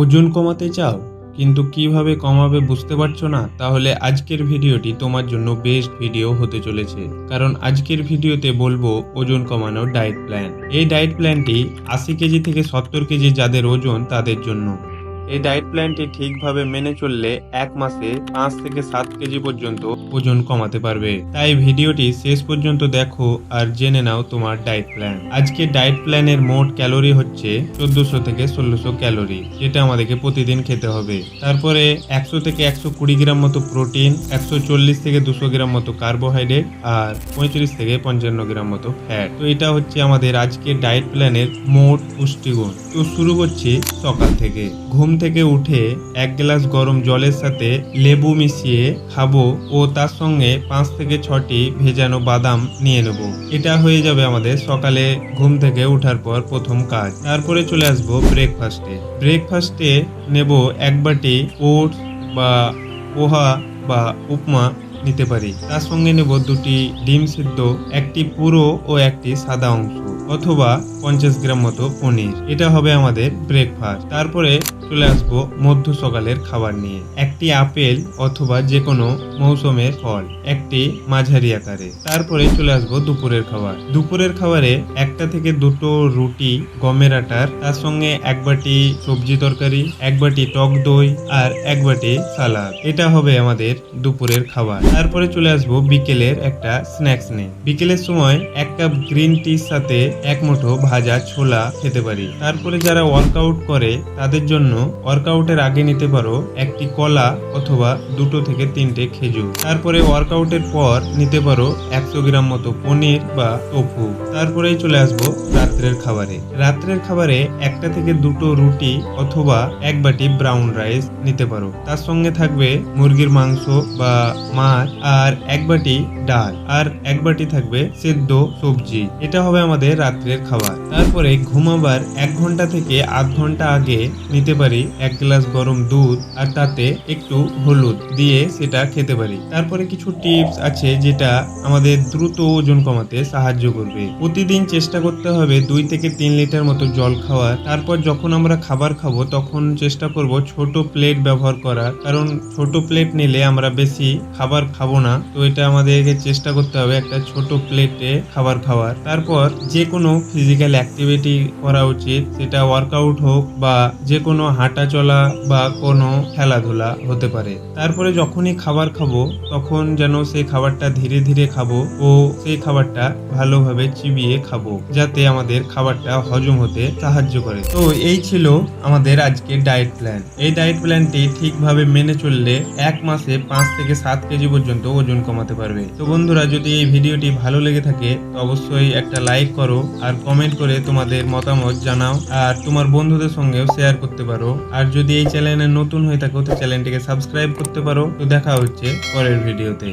ওজন কমাতে চাও, কিন্তু কীভাবে কমাবে বুঝতে পারছ না? তাহলে আজকের ভিডিওটি তোমার জন্য বেস্ট ভিডিও হতে চলেছে। কারণ আজকের ভিডিওতে বলব ওজন কমানোর ডায়েট প্ল্যান। এই ডায়েট প্ল্যানটি আশি কেজি থেকে সত্তর কেজি যাদের ওজন তাদের জন্য। এই ডায়েট প্ল্যানটি ঠিকভাবে মেনে চললে এক মাসে পাঁচ থেকে সাত কেজি পর্যন্ত ওজন কমাতে পারবে। তাই ভিডিওটি শেষ পর্যন্ত দেখো আর জেনে নাও তোমার ডায়েট প্ল্যান আজকে ডায়েট প্ল্যানের মোট ক্যালোরি হচ্ছে চোদ্দশো থেকে ষোলোশো ক্যালোরি যেটা আমাদেরকে প্রতিদিন খেতে হবে। তারপরে একশো থেকে একশো কুড়ি গ্রাম মতো প্রোটিন একশো চল্লিশ থেকে দুশো গ্রাম মতো কার্বোহাইড্রেট আর পঁয়ত্রিশ থেকে পঞ্চান্ন গ্রাম মতো ফ্যাট তো এটা হচ্ছে আমাদের আজকে ডায়েট প্ল্যানের মোট পুষ্টিগুণ। তো শুরু করছি সকাল থেকে। ঘুম থেকে উঠে এক গ্লাস গরম জলের সাথে লেবু মিশিয়ে খাব ও তার সঙ্গে পাঁচ থেকে ছটি ভেজানো বাদাম নিয়ে নেব। এটা হয়ে যাবে আমাদের সকালে ঘুম থেকে ওঠার পর প্রথম কাজ। তারপরে চলে আসব ব্রেকফাস্টে ব্রেকফাস্টে নেব এক বাটি ওটস বা পোহা বা উপমা নিতে পারি। তার সঙ্গে নেব দুটি ডিম সিদ্ধ, একটি পুরো ও একটি সাদা অংশ। অথবা পঞ্চাশ গ্রাম মতো পনির। এটা হবে আমাদের ব্রেকফাস্ট তারপরে চলে আসব মধ্য সকালের খাবার নিয়ে। একটি আপেল অথবা যে কোনো মৌসুমের ফল। একটি মাঝারি আকারে। তারপরে চলে আসব দুপুরের খাবার। দুপুরের খাবারে একটা থেকে দুটো রুটি, গমের আটার, তার সঙ্গে এক বাটি সবজি তরকারি, এক বাটি টক দই আর এক বাটি সালাদ। এটা হবে আমাদের দুপুরের খাবার। তারপরে চলে আসব বিকেলের একটা স্ন্যাক্স নিয়ে। বিকেলের সময় এক কাপ গ্রিন টির সাথে এক মুঠো ভাজা ছোলা খেতে পারি। তারপরে যারা ওয়ার্কআউট করে, তাদের জন্য ওয়ার্কআউটের আগে নিতে পারো একটি কলা অথবা দুটো থেকে তিনটে খেজুর। তারপরে ওয়ার্কআউটের পর নিতে পারো একশো গ্রাম মতো পনির বা টোফু তারপরেই চলে আসব রাত্রের খাবারে। রাত্রের খাবারে একটা থেকে দুটো রুটি অথবা এক বাটি ব্রাউন রাইস নিতে পারো। তার সঙ্গে থাকবে মুরগির মাংস বা মাছ আর এক বাটি ডাল। আর এক বাটি থাকবে সেদ্ধ সবজি। এটা হবে আমাদের রাত্রের খাবার। তারপরে ঘুমাবার এক ঘণ্টা থেকে আধ ঘণ্টা আগে নিতে পারি এক গ্লাস গরম দুধ আর তাতে একটু হলুদ দিয়ে সেটা খেতে পারি। তারপরে কিছু টিপস আছে যেটা আমাদের দ্রুত ওজন কমাতে সাহায্য করবে। প্রতিদিন চেষ্টা করতে হবে দুই থেকে তিন লিটার মতো জল খাওয়ার তারপর যখন আমরা খাবার খাব, তখন চেষ্টা করব ছোট প্লেট ব্যবহার করার। কারণ ছোট প্লেট নিলে আমরা বেশি খাবার খাব না। তো এটা আমাদেরকে চেষ্টা করতে হবে একটা ছোট প্লেটে খাবার খাওয়ার। তারপর যে কোনো ফিজিক্যাল অ্যাক্টিভিটি করা উচিত। সেটা ওয়ার্কআউট হোক বা যে কোনো হাঁটা চলা বা কোনো খেলাধুলা হতে পারে। তারপরে যখনই খাবার খাব, তখন যেন সেই খাবারটা ধীরে ধীরে খাব ও সেই খাবারটা ভালোভাবে চিবিয়ে খাব, যাতে আমাদের খাবারটা হজম হতে সাহায্য করে। তো এই ছিল আমাদের আজকের ডায়েট প্ল্যান এই ডায়েট প্ল্যানটি ঠিকভাবে মেনে চললে এক মাসে পাঁচ থেকে সাত কেজি পর্যন্ত ওজন কমাতে পারবে। তো বন্ধুরা, যদি এই ভিডিওটি ভালো লেগে থাকে অবশ্যই একটা লাইক করো আর কমেন্ট করে তোমাদের মতামত জানাও আর তোমার বন্ধুদের সঙ্গেও শেয়ার করতে পারো। আর যদি এই চ্যানেলে নতুন হয়ে থাকো, তো চ্যানেলটিকে সাবস্ক্রাইব করতে পারো। তো দেখা হচ্ছে পরের ভিডিওতে